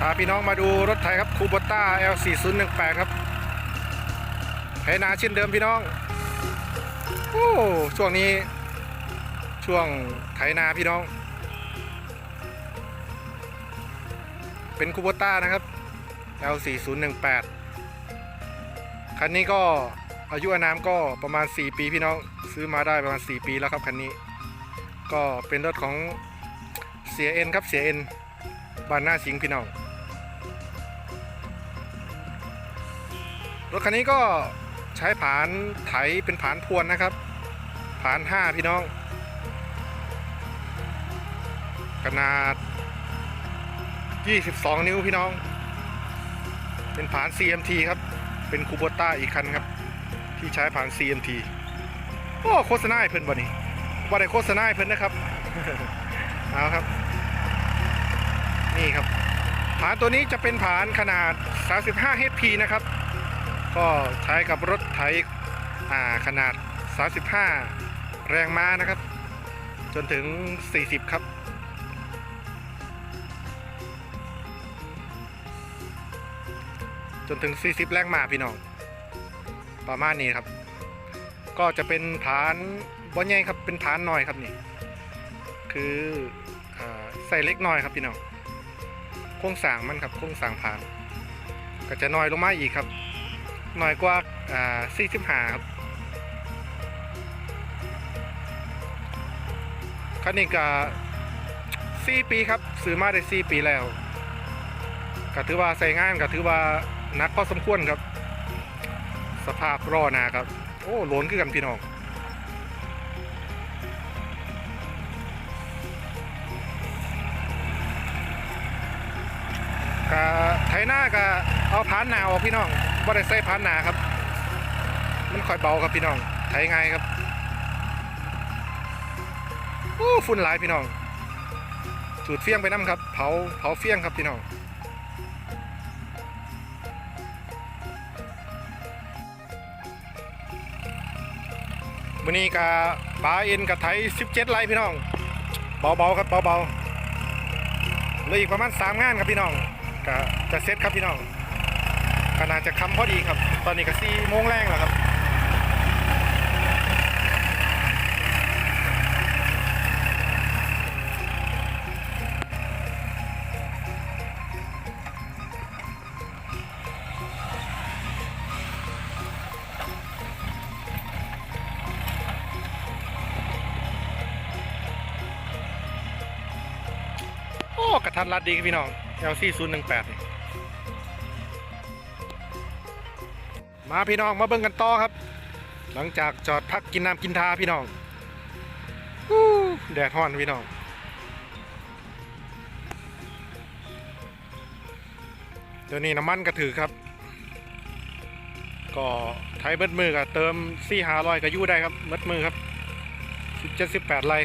พาพี่น้องมาดูรถไถครับคูโบต้า L4018 ครับไถนาเช่นเดิมพี่น้อง โอ้ช่วงนี้ช่วงไถนาพี่น้อง เป็นคูโบต้านะครับ L4018 คันนี้ก็อายุอานามก็ประมาณ 4 ปีพี่น้อง ซื้อมาได้ประมาณ 4 ปีแล้วครับคันนี้ ก็เป็นรถของเสียเอ็นครับเสียเอ็นบ้านหน้าสิงพี่น้อง รถคันนี้ก็ใช้ผานไถเป็นผานพวนนะครับ ผาน 5 พี่น้อง ขนาด 22 นิ้วพี่น้อง เป็นผาน CMT ครับ เป็นคูโบต้าอีกคันครับ ที่ใช้ผาน CMT โอ้โฆษณาเพิ่นบ่นี่บ่ได้โฆษณาเพิ่นนะครับ เอาครับ นี่ครับ ผานตัวนี้จะเป็นผานขนาด 35 HP นะครับ ก็ใช้กับรถไถอ่าขนาด 35 แรงม้านะครับ จนถึง 40 ครับ จนถึง 40 แรงม้าพี่น้อง ประมาณนี้ครับ ก็จะเป็นฐานบ่ใหญ่ครับ เป็นฐานน้อยครับนี่ คืออใส่เล็กน้อยครับพี่น้อง โครงสร้างมันครับ โครงสร้างผานก็จะน้อยลงมาอีกครับ น้อยกว่าอ่า45ครับคันนี้ก็4ปีครับซื้อมาได้4ปีแล้วก็ถือว่าใส่งานก็ถือว่านักพอสมควรครับ สภาพร่อนาครับ โอ้หลนคือกันพี่น้องกะไถหน้าก็เอาพานหนาออกพี่น้อง บ่ได้ใส่พานหนาครับ มันค่อยเบาครับพี่น้องไถง่ายครับโอ้ฝุ่นหลายพี่น้องจูดเฟี้ยงไปน้ำครับเผาเผาเฟี้ยงครับพี่น้องมื้อนี้กะปลาเอ็นกับไถ17 ไร่พี่น้อง เบาๆครับเบาๆเหลืออีกประมาณ 3 งานครับพี่น้องก็จะเสร็จครับพี่น้อง ก็น่าจะค้ำพอดีครับ ตอนนี้ก็4โมงแรงแล้วครับโอ้กระทันรัดดีครับพี่น้อง LC 0 มาพี่น้องมาเบิ่งกันต่อครับ หลังจากจอดพักกินน้ำกินทาพี่น้องแดดฮ้อนพี่น้องเดี๋ยวนี้น้ำมันก็ถือครับ ก็ไทยเบิดมือก็เติมซี่หาลอยก็อยู่ได้ครับเบิดมือครับสิบเจ็ดสิบแปดไร่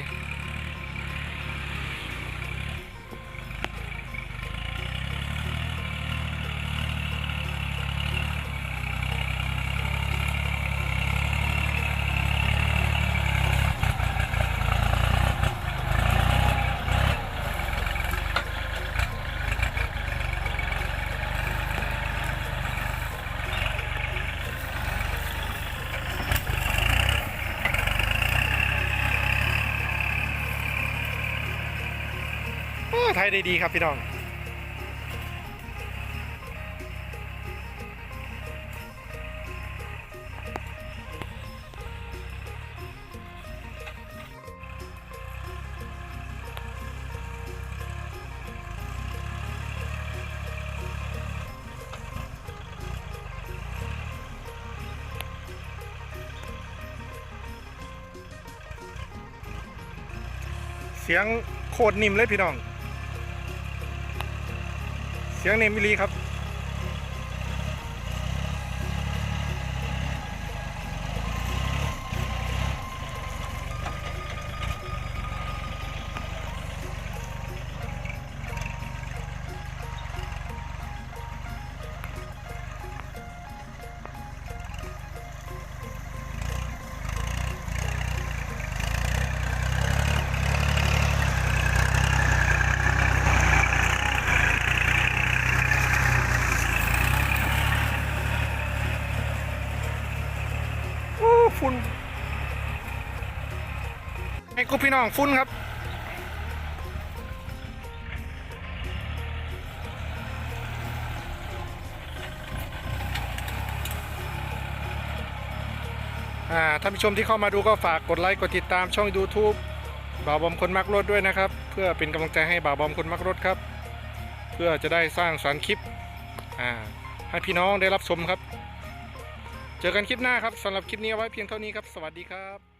โอ้ได้ดีครับพี่น้องเสียงโคตรนิ่มเลยพี่น้อง สียงเนมมิลีครับ ฝุ่นไอ้กูพี่น้องฝุ่นครับท่านผู้ชมที่เข้ามาดูก็ฝากกดไลค์กดติดตามช่อง YouTube บ่าวบอมคนมักรถด้วยนะครับ เพื่อเป็นกำลังใจให้บ่าวบอมคนมักรถครับ เพื่อจะได้สร้างสารรค์คลิปให้พี่น้องได้รับชมครับ เจอกันคลิปหน้าครับสำหรับคลิปนี้เอาไว้เพียงเท่านี้ครับ สวัสดีครับ